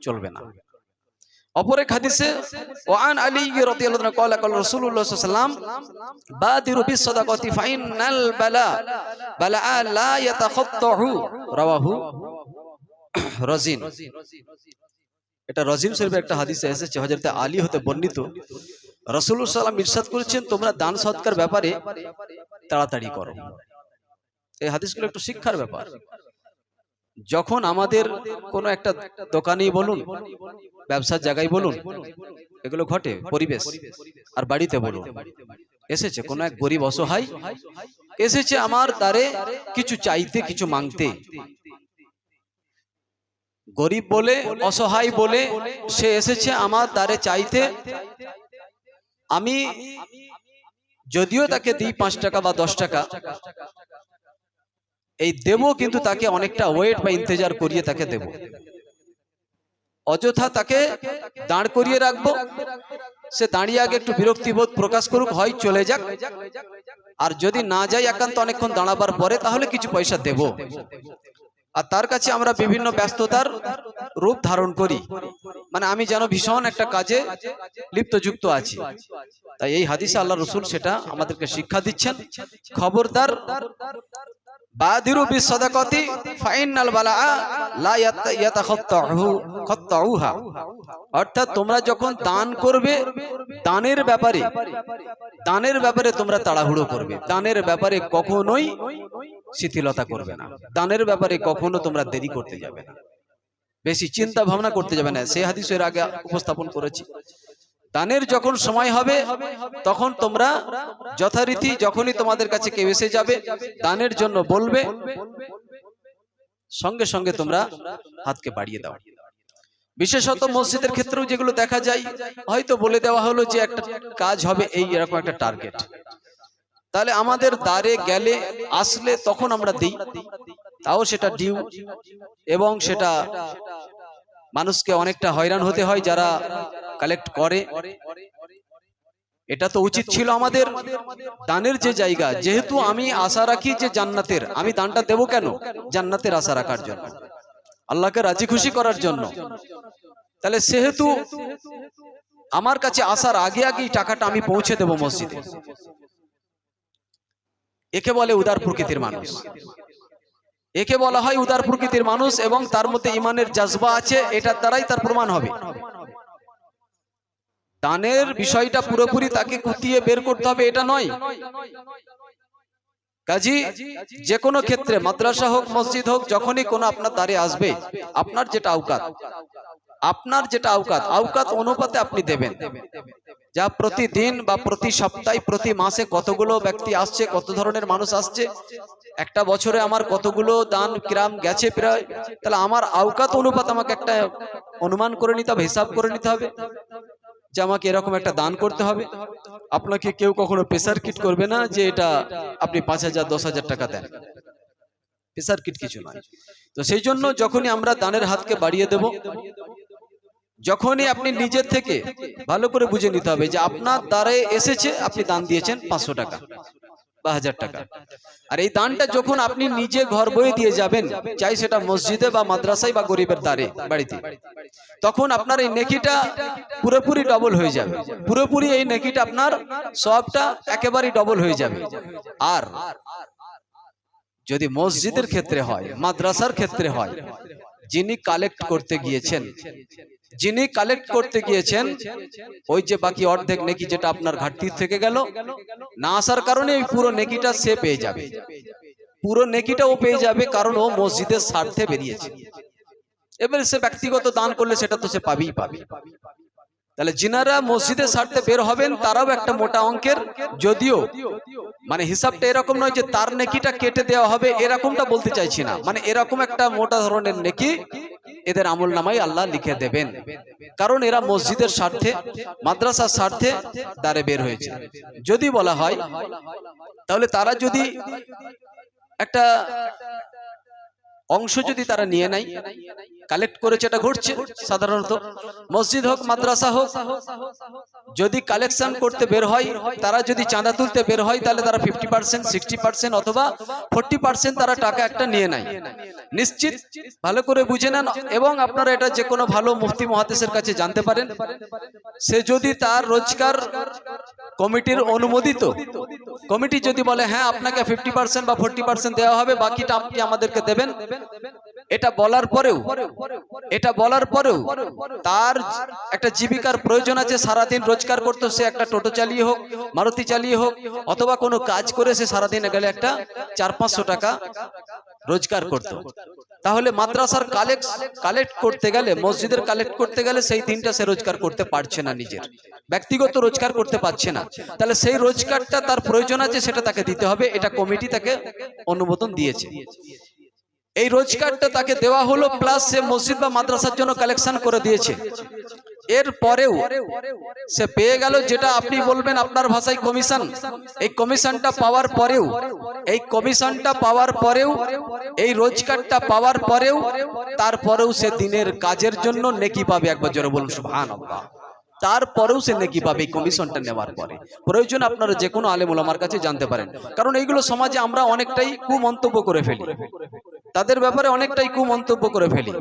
চলবে না অপর এক হাদিসে ওয়ান আলী রাদিয়াল্লাহু আনহু قال قال رسول الله صلى الله عليه وسلم بادروا بالصدقه فإن البلاء بلاء لا يتخطع رواه রাজিন এটা রজিম শরীফের একটা হাদিসে এসেছে হযরত আলী হতে বর্ণিত রাসূলুল্লাহ সাল্লাম ইরশাদ করেছেন তোমরা দান সৎকার ব্যাপারে তাড়াতাড়ি করো এই হাদিসগুলো একটু শিক্ষার ব্যাপার যখন আমাদের কোনো একটা দোকানেই বলুন, ব্যবসার জায়গায় বলুন, এগুলো ঘটে পরিবেশ, আর বাড়িতে বলুন। এসেছে কোনো এক গরিব অসহায়, এসেছে আমার দ্বারে কিছু চাইতে, কিছু মাংতে। গরিব বলে, অসহায় বলে, সে এসেছে আমার দ্বারে চাইতে। আমি যদিও তাকে দিই পাঁচ টাকা বা দশ টাকা এই দেব কিন্তু তাকে অনেকটা ওয়েট বা ইন্তজার করিয়ে তাকে দেব। অযথা তাকে দাঁড় করিয়ে রাখব। সে দাঁড়িয়ে আগে একটু বিরক্তিবোধ প্রকাশ করুক হয় চলে যাক। আর যদি না যাই একান্ত অনেকক্ষণ দাঁড়াবার পরে তাহলে কিছু পয়সা দেব। আর তার কাছে আমরা বিভিন্ন ব্যস্ততার রূপ ধারণ করি। মানে আমি যেন ভীষণ একটা কাজে লিপ্তযুক্ত আছি। তাই এই হাদিসে আল্লাহ রসুল সেটা আমাদেরকে শিক্ষা দিচ্ছেন। খবরদার বাদিরু বিসদাকাতি ফাইনাল বালাআ লা ইয়াতাখাত্তাহু খাত্তাউহা। অর্থাৎ তোমরা যখন দান করবে দানের ব্যাপারে দানের ব্যাপারে তোমরা তাড়াহুড়ো করবে। দানের ব্যাপারে কখনোই শিথিলতা করবে না। দানের ব্যাপারে কখনো তোমরা দেরি করতে যাবে না। বেশি চিন্তা ভাবনা করতে যাবে না। সেই হাদিস এর আগে উপস্থাপন করেছি। দানের যখন সময় হবে, তখন তোমরা যথারীতি যখনই তোমাদের কাছে কেউ এসে যাবে, দানের জন্য বলবে, সঙ্গে সঙ্গে তোমরা হাতকে বাড়িয়ে দাও। বিশেষত মসজিদের ক্ষেত্রেও যেগুলো দেখা যায়, হয়তো বলে দেওয়া হলো যে একটা কাজ হবে এই এরকম একটা টার্গেট। তাহলে আমাদের দ্বারে গেলে, আসলে তখন আমরা দিই। তাও সেটা ডিউ এবং সেটা মানুষকে অনেকটা হয়রান হতে হয় যারা কালেক্ট করে। এটা তো উচিত ছিল আমাদের দানের যে জায়গা। যেহেতু আমি আশা রাখি যে জান্নাতের, আমি দানটা দেব কেন? জান্নাতের আশা রাখার জন্য। আল্লাহকে রাজি খুশি করার জন্য। তাহলে সেহেতু আমার কাছে আসার আগে আগেই টাকাটা আমি পৌঁছে দেব মসজিদে। একে বলে উদার প্রকৃতির মানুষ। একে বলা হয় উদার প্রকৃতির মানুষ এবং তার মধ্যে ইমানের জাজবা আছে, এটার দ্বারাই তার প্রমাণ হবে। দানের বিষয়টা পুরোপুরি তাকে কুতিয়ে বের করতে হবে এটা নয়। কাজী যে কোনো ক্ষেত্রে মাদ্রাসা হোক মসজিদ হোক যখনই কোনো আপনার দ্বারে আসবে আপনার যেটা আউকাত আপনার যেটা আউকাত আউকাত অনুপাতে আপনি দেবেন। যা প্রতিদিন বা প্রতি সপ্তাহে প্রতি মাসে কতগুলো ব্যক্তি আসছে কত ধরনের মানুষ আসছে একটা বছরে আমার কতগুলো দান কিরাম গেছে প্রায় তাহলে আমার আউকাত অনুপাত আমাকে একটা অনুমান করে নিতে হবে হিসাব করে নিতে হবে। যে আমাকে এরকম একটা দান করতে হবে। আপনাকে কেউ কখনো প্রেসার কিট করবে না যে এটা আপনি পাঁচ হাজার, দশ হাজার টাকা দেন। প্রেসার কিট কিছু নয়। তো সেই জন্য যখনই আমরা দানের হাতকে বাড়িয়ে দেব, যখনই আপনি নিজের থেকে ভালো করে বুঝে নিতে হবে যে আপনার দ্বারে এসেছে, আপনি দান দিয়েছেন পাঁচশো টাকা। বা হাজার টাকা। আর এই দানটা যখন আপনি নিজে ঘর বয়ে দিয়ে যাবেন চাই সেটা মসজিদে বা মাদ্রাসায় বা গরিবের দ্বারে বাড়িতে। তখন আপনার এই নেকিটা পুরোপুরি ডবল হয়ে যাবে। পুরোপুরি এই নেকিটা আপনার সবটা একেবারেই ডবল হয়ে যাবে। আর যদি মসজিদের ক্ষেত্রে হয় মাদ্রাসার ক্ষেত্রে হয় যিনি কালেক্ট করতে গিয়েছেন। যিনি কালেক্ট করতে গিয়েছেন ওই যে বাকি অর্ধেক নেকি যেটা আপনার ঘাটতি থেকে গেল না আসার কারণে ওই পুরো নেকিটা সে পেয়ে যাবে। পুরো নেকিটা ও পেয়ে যাবে কারণ ও মসজিদের স্বার্থে বেরিয়েছে। এবার সে ব্যক্তিগত দান করলে সেটা তো সে পাবেই পাবে। তাহলে যিনারা মসজিদের স্বার্থে বের হবেন তারাও একটা মোটা অঙ্কের যদিও মানে হিসাবটা এরকম নয় যে তার নেকিটা কেটে দেওয়া হবে এরকমটা বলতে চাইছি না। মানে এরকম একটা মোটা ধরনের নেকি এদের আমল নামাই আল্লাহ লিখে দেবেন। কারণ এরা মসজিদের স্বার্থে, মাদ্রাসার স্বার্থে দ্বারে বের হয়েছে। যদি বলা হয়, তাহলে তারা যদি একটা অংশ যদি তারা নিয়ে নেয় কালেক্ট করেছে এটা ঘটছে সাধারণত। মসজিদ হোক, মাদ্রাসা হোক, যদি কালেকশন করতে বের হয়, তারা যদি চাঁদা তুলতে বের হয়, তাহলে তারা ফিফটি পার্সেন্ট সিক্সটি পার্সেন্ট অথবা ফোরটি পার্সেন্ট তারা টাকা একটা নিয়ে নেয়। নিশ্চিত? ভালো করে বুঝে নেন এবং আপনারা এটা যে কোনো ভালো মুফতি মহাদেশের কাছে জানতে পারেন। সে যদি তার রোজগার কমিটির অনুমোদিত কমিটি যদি বলে হ্যাঁ আপনাকে ফিফটি পার্সেন্ট বা ফোরটি পার্সেন্ট দেওয়া হবে, বাকিটা আপনি আমাদেরকে দেবেন। এটা বলার পরেও, এটা বলার পরেও তার একটা জীবিকার প্রয়োজন আছে, সারাদিন রোজগার করতো, সে একটা টোটো চালিয়ে হোক, মারুতি চালিয়ে হোক, অথবা কোনো কাজ করে সে সারাদিনে গেলে একটা চার পাঁচশো টাকা রোজগার করত। তাহলে মাদ্রাসার কালেক্ট কালেক্ট করতে গেলে, মসজিদের কালেক্ট করতে গেলে সেই দিনটা সে রোজগার করতে পারছে না নিজের। ব্যক্তিগত রোজগার করতে পারছে না। তাহলে সেই রোজগারটা তার প্রয়োজন আছে, সেটা তাকে দিতে হবে। এটা কমিটি তাকে অনুমোদন দিয়েছে। এই রোজগারটা তাকে দেওয়া হলো প্লাস সে মসজিদ বা মাদ্রাসার জন্য কালেকশন করে দিয়েছে। এর পরেও সে পেয়ে গেল যেটা আপনি বলবেন আপনার ভাষায় কমিশন এই কমিশনটা পাওয়ার পরেও এই কমিশনটা পাওয়ার পরেও এই রোজগারটা পাওয়ার পরেও তারপরেও সে দিনের কাজের জন্য নেকি পাবে একবার জোরে বলুন সুবহানাল্লাহ। তারপরেও সে নেকি পাবে এই কমিশনটা নেওয়ার পরে। প্রয়োজন আপনারা যে কোনো আলেম আমার কাছে জানতে পারেন। কারণ এইগুলো সমাজে আমরা অনেকটাই কুমন্তব্য করে ফেলি। তাদের ব্যাপারে অনেকটাই কুমন্তব্য করে ফেলি।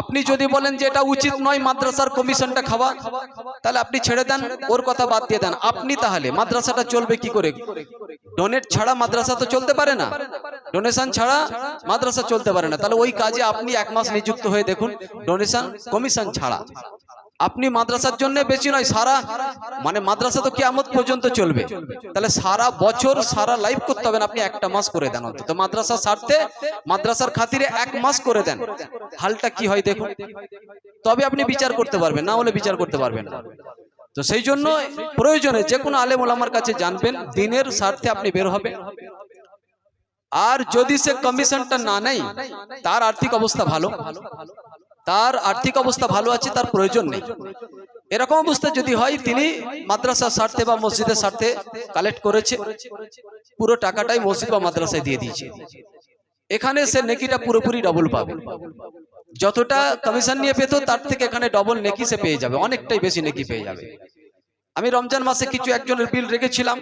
আপনি যদি বলেন যে এটা উচিত নয় মাদ্রাসার কমিশনটা খাওয়া, তাহলে আপনি ছেড়ে দেন, ওর কথা বাদ দিয়ে দেন। আপনি তাহলে মাদ্রাসাটা চলবে কি করে? ডোনেট ছাড়া মাদ্রাসা তো চলতে পারে না। ডোনেশন ছাড়া মাদ্রাসা চলতে পারে না। তাহলে ওই কাজে আপনি এক মাস নিযুক্ত হয়ে দেখুন ডোনেশন কমিশন ছাড়া। আপনি মাদ্রাসার জন্য বেশি নয়, সারা মানে মাদ্রাসা তো কিয়ামত পর্যন্ত চলবে। তাহলে সারা বছর, সারা লাইফ করতে হবে না, আপনি একটা মাস করে দেন অন্তত। মাদ্রাসা সারতে মাদ্রাসার খাতিরে এক মাস করে দেন। হালটা কি হয় দেখুন। তবে আপনি বিচার করতে পারবেন, না হলে বিচার করতে পারবেন তো সেই জন্য প্রয়োজনে যে কোনো আলেম ওলামার কাছে জানবেন, দিনের স্বার্থে আপনি বের হবেন। আর যদি সে কমিশনটা না নেই তার আর্থিক অবস্থা ভালো। তার আর্থিক অবস্থা ভালো আছে তার প্রয়োজন নেই। এরকম অবস্থা যদি হয় তিনি মাদ্রাসার স্বার্থে বা মসজিদের স্বার্থে কালেক্ট করেছে পুরো টাকাটাই মসজিদ বা মাদ্রাসায় দিয়ে দিয়েছে। এখানে সে নেকিটা পুরোপুরি ডবল পাবে। যতটা কমিশন নিয়ে পেত তার থেকে এখানে ডবল নেকি সে পেয়ে যাবে। অনেকটাই বেশি নেকি পেয়ে যাবে। আমি রমজান মাসে কিছু একজনের বিল রেখেছিলাম।